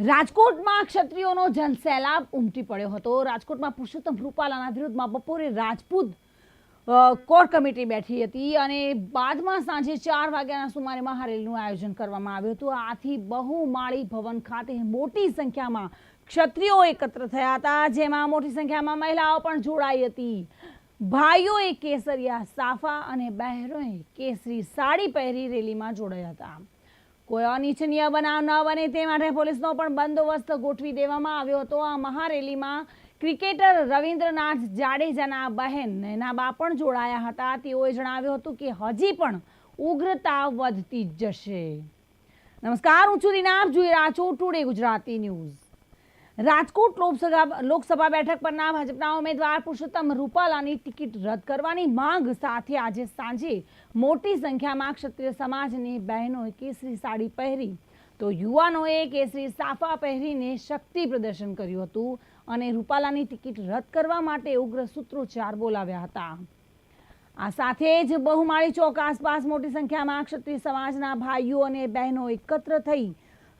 રાજકોટમાં ક્ષત્રિયોનો જનસેલાબ ઉમટી પડ્યો હતો. રાજકોટમાં પુરુષોત્તમ રૂપાલાના વિરુદ્ધમાં બપોરે રાજપૂત કોર કમિટી બેઠી હતી અને બાદમાં સાંજે ચાર વાગ્યાના સુમારે મહારેલીનું આયોજન કરવામાં આવ્યું હતું. આથી બહુમાળી ભવન ખાતે મોટી સંખ્યામાં ક્ષત્રિયો એકત્ર થયા હતા, જેમાં મોટી સંખ્યામાં મહિલાઓ પણ જોડાઈ હતી. ભાઈઓએ કેસરિયા, સાફા અને બહેરોએ કેસરી સાડી પહેરી રેલીમાં જોડાયા હતા. કોઈ અનિચ્છનીય બનાવ ન બને તે માટે પોલીસનો પણ બંદોબસ્ત ગોઠવી દેવામાં આવ્યો હતો. આ મહારેલીમાં ક્રિકેટર રવિન્દ્રનાથ જાડેજાના બહેન નૈનાબા પણ જોડાયા હતા. તેઓએ જણાવ્યું હતું કે હજી પણ ઉગ્રતા વધતી જશે. નમસ્કાર, હું છું આપ જોઈ રહ્યા છો ટુડે ગુજરાતી ન્યૂઝ. રાજકોટ લોકસભા લોકસભા બેઠક પરના ભાજપના ઉમેદવાર પુરુષોત્તમ રૂપાલાની ટિકિટ રદ કરવાની માંગ સાથે આજે સાંજે મોટી સંખ્યામાં ક્ષત્રિય સમાજની બહેનોએ કેસરી સાડી પહેરી. તો યુવાનોએ કેસરી સાફા પહેરીને શક્તિ પ્રદર્શન કર્યું હતું અને રૂપાલાની ટિકિટ રદ કરવા માટે ઉગ્ર સૂત્રોચ્ચાર બોલાવ્યા હતા. આ સાથે જ બહુમાળી ચોક આસપાસ મોટી સંખ્યામાં ક્ષત્રિય સમાજના ભાઈઓ અને બહેનો એકત્ર થઈ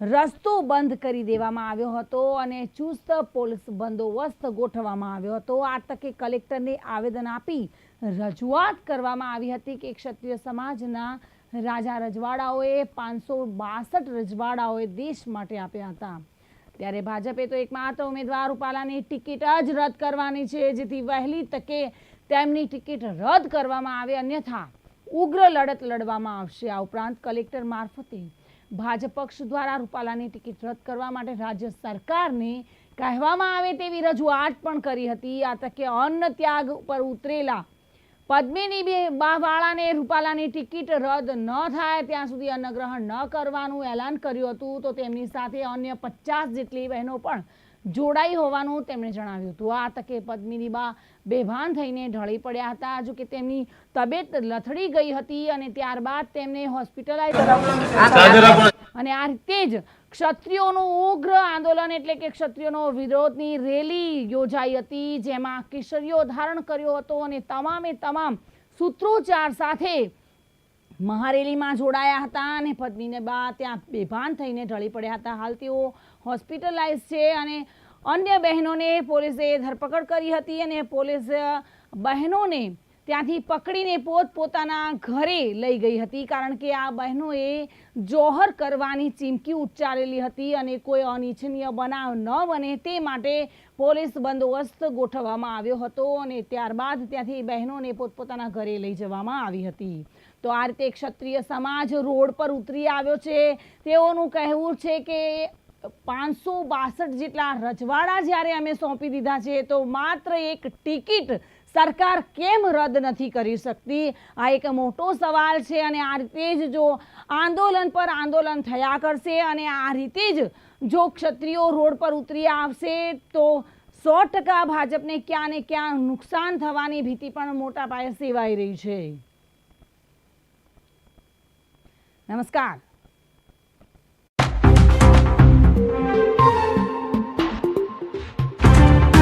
રસ્તો બંધ કરી દેવામાં આવ્યો હતો અને ચુસ્ત પોલીસ બંદોબસ્ત ગોઠવવામાં આવ્યો હતો. આ તકે કલેક્ટરને આવેદન આપી રજૂઆત કરવામાં આવી હતી કે ક્ષત્રિય સમાજના રાજા રજવાડાઓએ પાંચસો બાસઠ રજવાડાઓએ દેશ માટે આપ્યા હતા. ત્યારે ભાજપે તો એકમાત્ર ઉમેદવાર રૂપાલાની ટિકિટ જ રદ કરવાની છે, જેથી વહેલી તકે તેમની ટિકિટ રદ કરવામાં આવે, અન્યથા ઉગ્ર લડત લડવામાં આવશે. આ ઉપરાંત કલેક્ટર મારફતે ભાજપ પક્ષ દ્વારા રૂપાલાની ટિકિટ રદ કરવા માટે રાજ્ય સરકારને કહેવામાં આવે તેવી રજૂઆત પણ કરી હતી. આ તકે અન્ન ત્યાગ ઉપર ઉતરેલા પદ્મિની બાવાળાને રૂપાલાની ટિકિટ રદ ન થાય ત્યાં સુધી અન્નગ્રહણ ન કરવાનું એલાન કર્યું હતું. તો તેમની સાથે અન્ય પચાસ જેટલી બહેનો પણ જોડાઈ હોવાનું તેમણે જણાવ્યું હતું. આ તકે પદ્મિની બા બેભાન થઈને ઢળી પડ્યા હતા. જો કે તેમની તબિયત લથડી ગઈ હતી અને ત્યારબાદ તેમને હોસ્પિટલાઇઝ અને આ રીતે જ ક્ષત્રિયોનું ઉગ્ર આંદોલન એટલે કે ક્ષત્રિયોનો વિરોધની રેલી યોજાઈ હતી જેમાં કિશોરીઓ ધારણ કર્યો હતો અને તમામે તમામ સૂત્રોચ્ચાર સાથે મહારેલીમાં જોડાયા હતા અને પત્નીને બા ત્યાં બેભાન થઈને ઢળી પડ્યા હતા. હાલ તેઓ હોસ્પિટલાઇઝ છે અને અન્ય બહેનોને પોલીસે ધરપકડ કરી હતી અને પોલીસ બહેનોને ત્યાંથી પકડીને પોત પોતાના ઘરે લઈ ગઈ હતી, કારણ કે આ બહેનોએ જોહર કરવાની ચીમકી ઉચ્ચારેલી હતી અને કોઈ અનિચ્છનીય બનાવ ન બને તે માટે પોલીસ બંદોબસ્ત ગોઠવવામાં આવ્યો હતો અને ત્યારબાદ ત્યાંથી બહેનોને પોતપોતાના ઘરે લઈ જવામાં આવી હતી. તો આ રીતે ક્ષત્રિય સમાજ રોડ પર ઉતરી આવ્યો છે. તેઓનું કહેવું છે કે પાંચસો બાસઠ જેટલા રજવાડા જ્યારે અમે સોંપી દીધા છે, તો માત્ર એક ટિકિટ સરકાર કેમ રદ નથી કરી શકતી? આ એક મોટો સવાલ છે અને આ રીતે જ જો આંદોલન પર આંદોલન થયા કરશે અને આ રીતે જ જો ક્ષત્રિયો રોડ પર ઉતરી આવશે, તો સો ટકા ભાજપને ક્યાં ને ક્યાં નુકસાન થવાની ભીતિ પણ મોટા પાયે સેવાઈ રહી છે. નમસ્કાર.